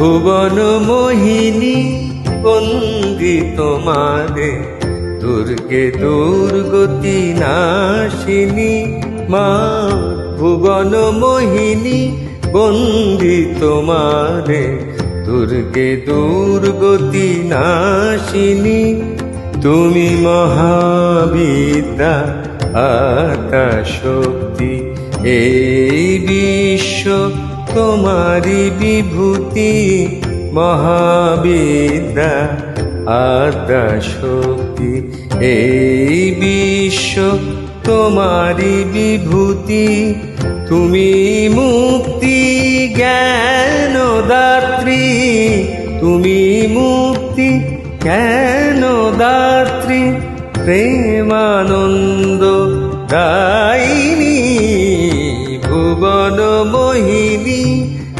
ভুবন মোহিনী, বন্দি তোমারে দুর্গে দুর্গতি নাশিনী, মা ভুবন মোহিনী, বন্দি তোমারে দুর্গে দুর্গতি নাশিনী, তুমি মহাবিদ্যা আতা এই বিশ্ব তোমারি বিভূতি মহাবিদ্যা আতা শক্তি এই বিশ্ব তোমারি বিভূতি, তুমি মুক্তি জ্ঞান দাত্রী তুমি মুক্তি জ্ঞান দাত্রী প্রেমানন্দ দায়িনী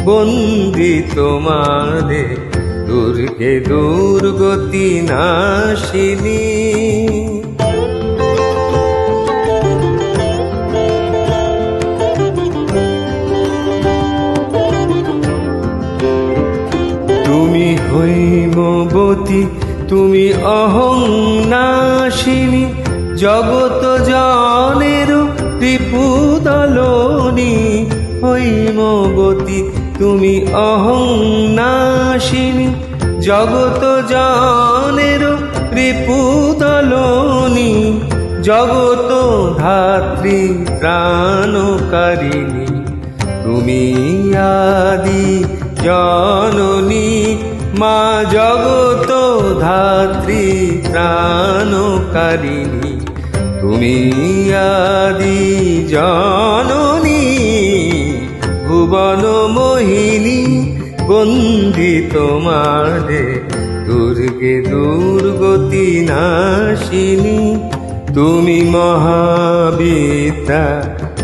বন্দি তোমারে দুর্গে দুর্গতি নাশিনী। তুমি হৈমবতী তুমি অহং নাশিনী। জগত জনের রিপুদলনি হৈমবতী তুমি অহং নাশিনী, জগত জনের রিপুদলনি জগত ধাত্রী ত্রাণকারিণী। তুমি আদি জননী, মা জগত ধাত্রী ত্রাণকারিণী। তুমি আদি জননী বন্দি তোমারে, দুর্গে দুর্গতি নাশিনী। তুমি মহাবিদ্যা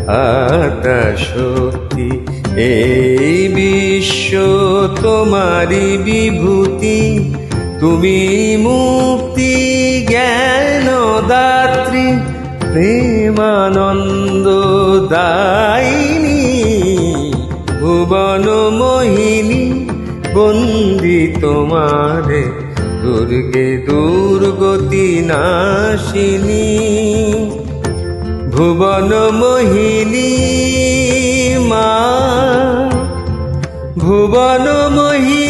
আতা শক্তি এই বিশ্ব তোমারি বিভূতি। তুমি মুক্তি, জ্ঞান দাত্রী প্রেমানন্দ দায়িনী। ভুবন মোহিনী বন্দি তোমারে দুর্গে দুর্গতি নাশিনী। ভুবন মোহিনী মা ভুবন মোহিনী